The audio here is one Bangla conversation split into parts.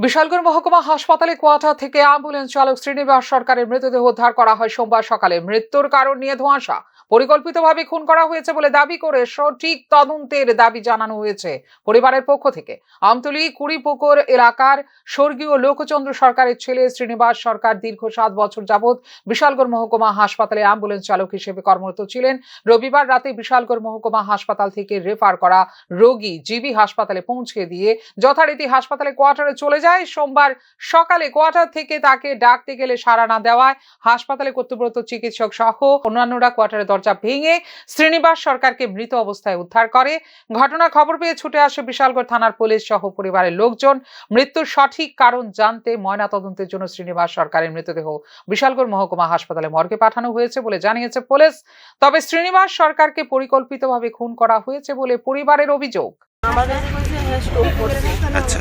বিশালগড় মহকুমা হাসপাতালে কোয়ার্টার থেকে অ্যাম্বুলেন্স চালক শ্রীনিবাস সরকারের মৃতদেহ উদ্ধার করা হয় সোমবার সকালে। মৃত্যুর কারণ নিয়ে ধোঁয়াশা। পরিকল্পিতভাবে খুন করা হয়েছে বলে দাবি করে সঠিক তদন্তের দাবি জানানো হয়েছে পরিবারের পক্ষ থেকে। আমতলী, কুড়িপুকুর এলাকার স্বর্গীয় লোকচন্দ্র সরকারের ছেলে শ্রীনিবাস সরকার দীর্ঘ সাত বছর যাবৎ বিশালগড় মহকুমা হাসপাতালে অ্যাম্বুলেন্স চালক হিসেবে কর্মরত ছিলেন। রবিবার রাতে বিশালগড় মহকুমা হাসপাতাল থেকে রেফার করা রোগী জিবি হাসপাতালে পৌঁছে দিয়ে যথারীতি হাসপাতালে কোয়ার্টারে চলে যায় সোমবার সকালে কোয়ার্টার থেকে তাকে ডাকতে গেলে সাড়া না দেওয়ায় হাসপাতালে কর্তব্যরত চিকিৎসক সহ অন্যান্যরা কোয়ার্টারের দরজা ভেঙে শ্রীনিবাস সরকারকে মৃত অবস্থায় উদ্ধার করে। ঘটনা খবর পেয়ে ছুটে আসে বিশালগড় থানার পুলিশ সহ পরিবারের লোকজন। মৃত্যুর সঠিক কারণ জানতে ময়না তদন্তের জন্য শ্রীনিবাস সরকারের মৃতদেহ বিশালগড় মহকুমা হাসপাতালে মর্গে পাঠানো হয়েছে বলে জানিয়েছে পুলিশ। তবে শ্রীনিবাস সরকারকে পরিকল্পিতভাবে খুন করা হয়েছে বলে পরিবারের অভিযোগ। হ্যাঁ করছে আচ্ছা।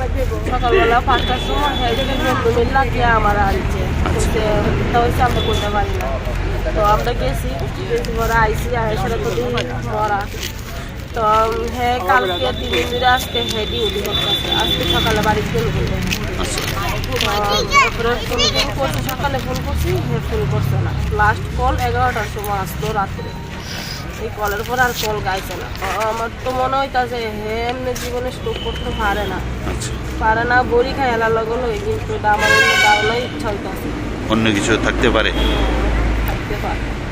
সকালবেলা পাঁচটার সময় হ্যাঁ জন্মদিন লাগিয়ে আমার আনছে। তা আমরা করতে পারি না। তো আমরা গেছি গেছি পরে আইসি আইসারা তো দেখি মরা তো হ্যাঁ কালকে তিন দিন ধরে আজকে হ্যাঁ ডিউটি করতেছে। আজকে সকালে বাড়িতে গেল তারপরে ফোন ফোন করছে সকালে ফোন করছি হ্যাঁ ফোন করছে না। লাস্ট কল এগারোটার সময় আসলো রাত্রে। এই কলের পর আর কল গাইছে না। আমার তো মনে হইতাছে হে এমনি জীবনে স্টোক করতে পারে না। পারে না বড়ি খাই এলা লগল কিন্তু এটা আমার দাঁড়ানোর ইচ্ছা হইতাছে। অন্য কিছু থাকতে পারে। থাকতে পারে।